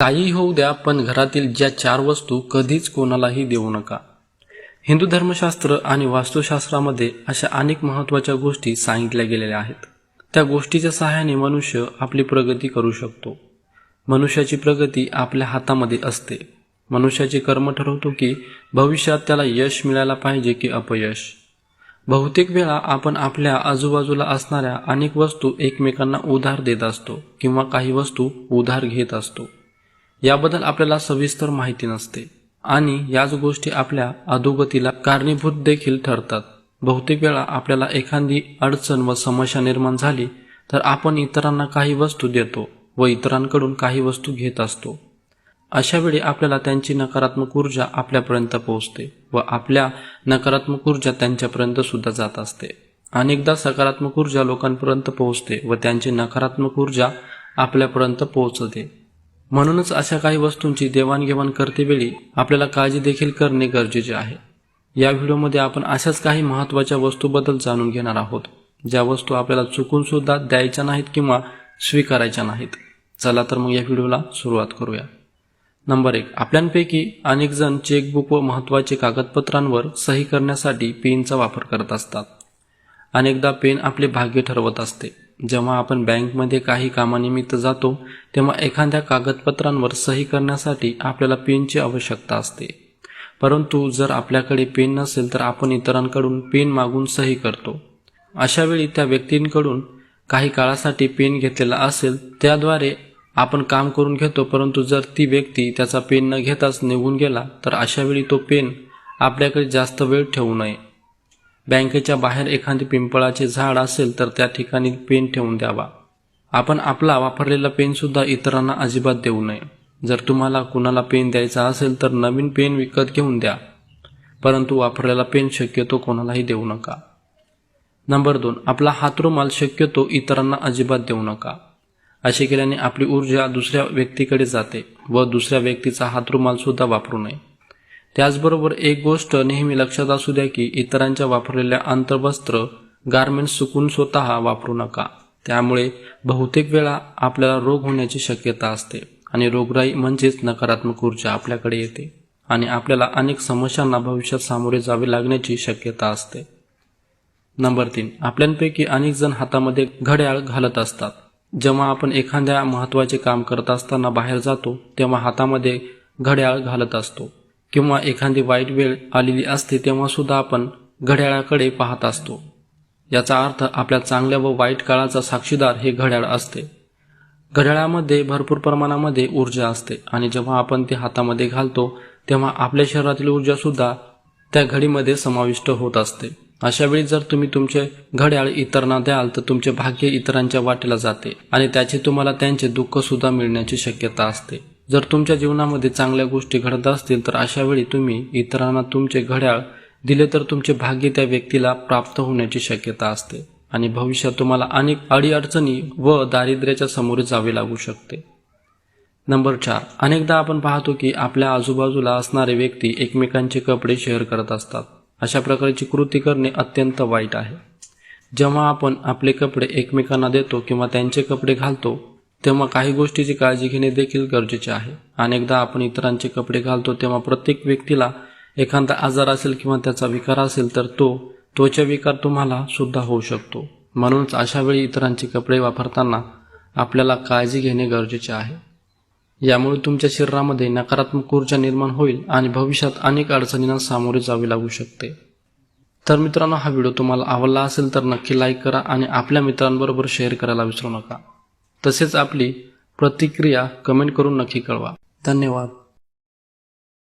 काही होऊ द्या पण घरातील ज्या चार वस्तू कधीच कोणालाही देऊ नका. हिंदू धर्मशास्त्र आणि वास्तुशास्त्रामध्ये अशा अनेक महत्त्वाच्या गोष्टी सांगितल्या गेलेल्या आहेत. त्या गोष्टीच्या सहाय्याने मनुष्य आपली प्रगती करू शकतो. मनुष्याची प्रगती आपल्या हातामध्ये असते. मनुष्याचे कर्म ठरवतो की भविष्यात त्याला यश मिळायला पाहिजे की अपयश. बहुतेक वेळा आपण आपल्या आजूबाजूला असणाऱ्या अनेक वस्तू एकमेकांना उधार देत असतो किंवा काही वस्तू उधार घेत असतो. याबद्दल आपल्याला सविस्तर माहिती नसते. आणि याच गोष्टी आपल्या अधोगतीला कारणीभूत देखील ठरतात. बहुतेक वेळा आपल्याला एखादी अडचण व समस्या निर्माण झाली तर आपण इतरांना काही वस्तू देतो व इतरांकडून काही वस्तू घेत असतो. अशा वेळी आपल्याला त्यांची नकारात्मक ऊर्जा आपल्यापर्यंत पोहोचते व आपल्या नकारात्मक ऊर्जा त्यांच्यापर्यंत सुद्धा जात असते. अनेकदा सकारात्मक ऊर्जा लोकांपर्यंत पोहोचते व त्यांची नकारात्मक ऊर्जा आपल्यापर्यंत पोहोचते. म्हणूनच अशा काही वस्तूंची देवाणघेवाण करतेवेळी आपल्याला काळजी देखील करणे गरजेचे आहे. या व्हिडिओमध्ये आपण अशाच काही महत्त्वाच्या वस्तूबद्दल जाणून घेणार आहोत ज्या वस्तू आपल्याला चुकून सुद्धा द्यायच्या नाहीत किंवा स्वीकारायच्या नाहीत. चला तर मग या व्हिडिओला सुरुवात करूया. नंबर एक आपल्यापैकी अनेक जण चेकबुक व महत्त्वाचे कागदपत्रांवर सही करण्यासाठी पेनचा वापर करत असतात. अनेकदा पेन आपले भाग्य ठरवत असते. जेव्हा आपण बँकमध्ये काही कामानिमित्त जातो तेव्हा एखाद्या कागदपत्रांवर सही करण्यासाठी आपल्याला पेनची आवश्यकता असते. परंतु जर आपल्याकडे पेन नसेल तर आपण इतरांकडून पेन मागून सही करतो. अशा वेळी त्या व्यक्तींकडून काही काळासाठी पेन घेतलेला असेल त्याद्वारे आपण काम करून घेतो परंतु जर ती व्यक्ती त्याचा पेन न घेताच निघून गेला तर अशावेळी तो पेन आपल्याकडे जास्त वेळ ठेवू नये. बँकेच्या बाहेर एखादे पिंपळाचे झाड असेल तर त्या ठिकाणी पेन ठेवून द्यावा. आपण आपला वापरलेला पेन सुद्धा इतरांना अजिबात देऊ नये. जर तुम्हाला कुणाला पेन द्यायचा असेल तर नवीन पेन विकत घेऊन द्या. परंतु वापरलेला पेन शक्यतो कोणालाही देऊ नका. नंबर दोन आपला हातरुमाल शक्यतो इतरांना अजिबात देऊ नका. असे केल्याने आपली ऊर्जा दुसऱ्या व्यक्तीकडे जाते व दुसऱ्या व्यक्तीचा हातरुमाल सुद्धा वापरू नये. त्याचबरोबर एक गोष्ट नेहमी लक्षात असू द्या की इतरांच्या वापरलेल्या अंतर्वस्त्र गारमेंट्स सुकून स्वतः वापरू नका. त्यामुळे बहुतेक वेळा आपल्याला रोग होण्याची शक्यता असते आणि रोगराई म्हणजेच नकारात्मक ऊर्जा आपल्याकडे येते आणि आपल्याला अनेक समस्यांना भविष्यात सामोरे जावे लागण्याची शक्यता असते. नंबर तीन आपल्यापैकी अनेक जण हातामध्ये घड्याळ घालत असतात. जेव्हा आपण एखाद्या महत्त्वाचे काम करत असताना बाहेर जातो तेव्हा हातामध्ये घड्याळ घालत असतो. किंवा एखादी वाईट वेळ आलेली असते तेव्हा सुद्धा आपण घड्याळाकडे पाहत असतो. याचा अर्थ आपल्या चांगल्या व वाईट काळाचा साक्षीदार हे घड्याळ असते. घड्याळामध्ये भरपूर प्रमाणामध्ये ऊर्जा असते आणि जेव्हा आपण ते हातामध्ये घालतो तेव्हा आपल्या शरीरातील ऊर्जा सुद्धा त्या घडीमध्ये समाविष्ट होत असते. अशा वेळी जर तुम्ही तुमचे घड्याळ इतरांना द्याल तर तुमचे भाग्य इतरांच्या वाटेला जाते आणि त्याचे तुम्हाला त्यांचे दुःख सुद्धा मिळण्याची शक्यता असते. जर तुमच्या जीवनामध्ये चांगल्या गोष्टी घडत असतील तर अशा वेळी तुम्ही इतरांना तुमचे घड्याळ दिले तर तुमचे भाग्य त्या व्यक्तीला प्राप्त होण्याची शक्यता असते. आणि भविष्यात तुम्हाला अनेक अडीअडचणी व दारिद्र्याच्या समोर जावे लागू शकते. नंबर चार. अनेकदा आपण पाहतो की आपल्या आजूबाजूला असणारे व्यक्ती एकमेकांचे कपडे शेअर करत असतात. अशा प्रकारची कृती करणे अत्यंत वाईट आहे. जेव्हा आपण आपले कपडे एकमेकांना देतो किंवा त्यांचे कपडे घालतो तेव्हा काही गोष्टीची काळजी घेणे देखील गरजेचे आहे. अनेकदा आपण इतरांचे कपडे घालतो तेव्हा प्रत्येक व्यक्तीला एखादा आजार असेल किंवा त्याचा विकार असेल तर तो त्वचा विकार तुम्हाला सुद्धा होऊ शकतो. म्हणूनच अशा वेळी इतरांचे कपडे वापरताना आपल्याला काळजी घेणे गरजेचे आहे. यामुळे तुमच्या शरीरामध्ये नकारात्मक ऊर्जा निर्माण होईल आणि भविष्यात अनेक अडचणींना सामोरे जावे लागू शकते. तर मित्रांनो हा व्हिडिओ तुम्हाला आवडला असेल तर नक्की लाईक करा आणि आपल्या मित्रांबरोबर शेअर करायला विसरू नका. तसेच आपली प्रतिक्रिया कमेंट करून नक्की कळवा. धन्यवाद.